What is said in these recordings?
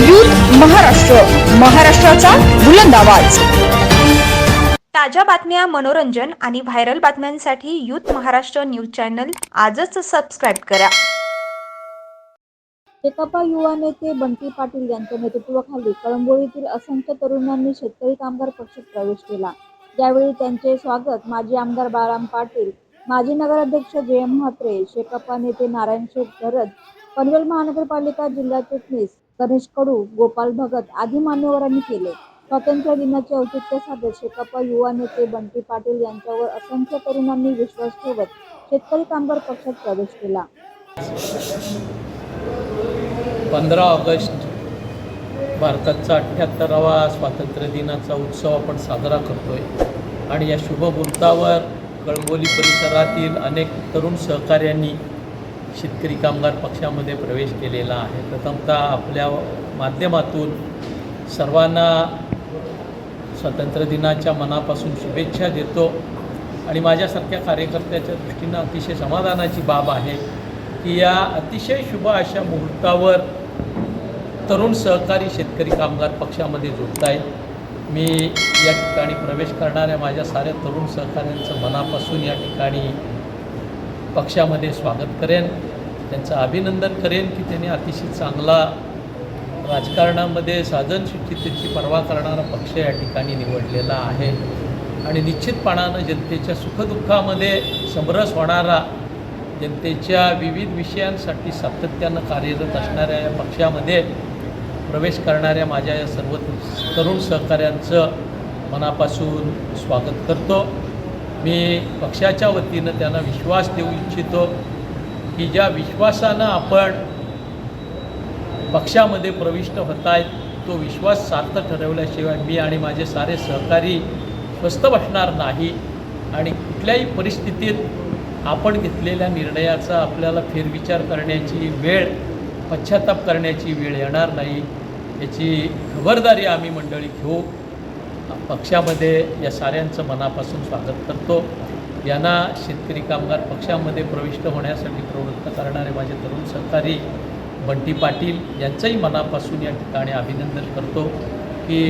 Youth Maharashtra महाराष्ट्राचा बुलंद आवाज. ताज्या बातम्या मनोरंजन आणि व्हायरल बातम्यांसाठी यूथ महाराष्ट्र न्यूज चॅनल आजच सबस्क्राईब करा. शेकापा युवा नेते बंटी पाटील यांच्या नेतृत्वाखाली कळंबोळीतील असंख्य तरुणांनी शेतकरी कामगार पक्षात प्रवेश केला. यावेळी त्यांचे स्वागत माजी आमदार बाळाराम पाटील माजी नगराध्यक्ष जय म्हात्रे शेकापा नेते नारायण शेठ धरत पनवेल महानगरपालिका जिल्हा चिटणीस गणेश कडू गोपाल भगत आदी मान्यवरांनी केले. स्वातंत्र्य दिनाचे औचित्य साधत शेकापा युवा नेते बंटी पाटील यांच्यावर असंख्य तरुणांनी विश्वास ठेवत शेतकरी कामगार पक्षात प्रवेश केला. पंधरा ऑगस्ट भारताचा अठ्ठ्याहत्तरावा स्वातंत्र्य दिनाचा उत्सव आपण साजरा करतोय. आणि या शुभमुहूर्तावर कळंबोली परिसरातील अनेक तरुण सहकार्यांनी शेतकरी कामगार पक्षामध्ये प्रवेश केलेला आहे. प्रथमतः आपल्या माध्यमातून सर्वांना स्वातंत्र्य दिनाच्या मनापासून शुभेच्छा देतो. आणि माझ्यासारख्या कार्यकर्त्याच्या दृष्टीनं अतिशय समाधानाची बाब आहे की या अतिशय शुभ अशा मुहूर्तावर तरुण सहकारी शेतकरी कामगार पक्षामध्ये जुळत आहेत मी या ठिकाणी प्रवेश करणाऱ्या माझ्या साऱ्या तरुण सहकाऱ्यांचं मनापासून या ठिकाणी पक्षामध्ये स्वागत करेन. त्यांचं अभिनंदन करेन की त्यांनी अतिशय चांगला राजकारणामध्ये साधनसुचितेची पर्वा करणारा पक्ष या ठिकाणी निवडलेला आहे. आणि निश्चितपणानं जनतेच्या सुखदुःखामध्ये समरस होणारा जनतेच्या विविध विषयांसाठी सातत्यानं कार्यरत असणाऱ्या या पक्षामध्ये प्रवेश करणाऱ्या माझ्या या सर्व तरुण सहकाऱ्यांचं मनापासून स्वागत करतो. मी पक्षाच्या वतीनं त्यांना विश्वास देऊ इच्छितो की ज्या विश्वासानं आपण पक्षामध्ये प्रविष्ट होत आहेत तो विश्वास सार्थ ठरवल्याशिवाय मी आणि माझे सारे सहकारी स्वस्थ बसणार नाही आणि कुठल्याही परिस्थितीत आपण घेतलेल्या निर्णयाचा आपल्याला फेरविचार करण्याची वेळ पश्चाताप करण्याची वेळ येणार नाही याची खबरदारी आम्ही मंडळी घेऊ. पक्षामध्ये या साऱ्यांचं मनापासून स्वागत करतो. यांना शेतकरी कामगार पक्षामध्ये प्रविष्ट होण्यासाठी प्रवृत्त करणारे माझे तरुण सहकारी बंटी पाटील यांचंही मनापासून या ठिकाणी अभिनंदन करतो की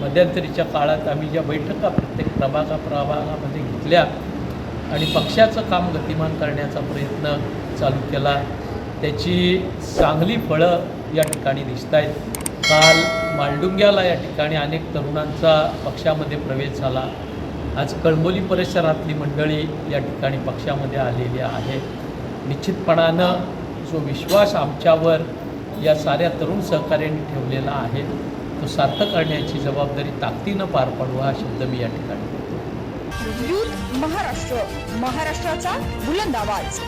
मध्यंतरीच्या काळात आम्ही ज्या बैठका प्रत्येक प्रभागा प्रभागामध्ये घेतल्या आणि पक्षाचं काम गतिमान करण्याचा प्रयत्न चालू केला त्याची चांगली फळं या ठिकाणी दिसत आहेत काल मालडुंग्याला या ठिकाणी अनेक तरुणांचा पक्षामध्ये प्रवेश झाला. आज कळंबोली परिसरातली मंडळी या ठिकाणी पक्षामध्ये आलेली आहे. निश्चितपणानं जो विश्वास आमच्यावर या साऱ्या तरुण सहकार्यांनी ठेवलेला आहे तो सार्थ करण्याची जबाबदारी ताकदीनं पार पाडू हा शब्द मी या ठिकाणी महाराष्ट्र महाराष्ट्राचा बुलंद आवाज.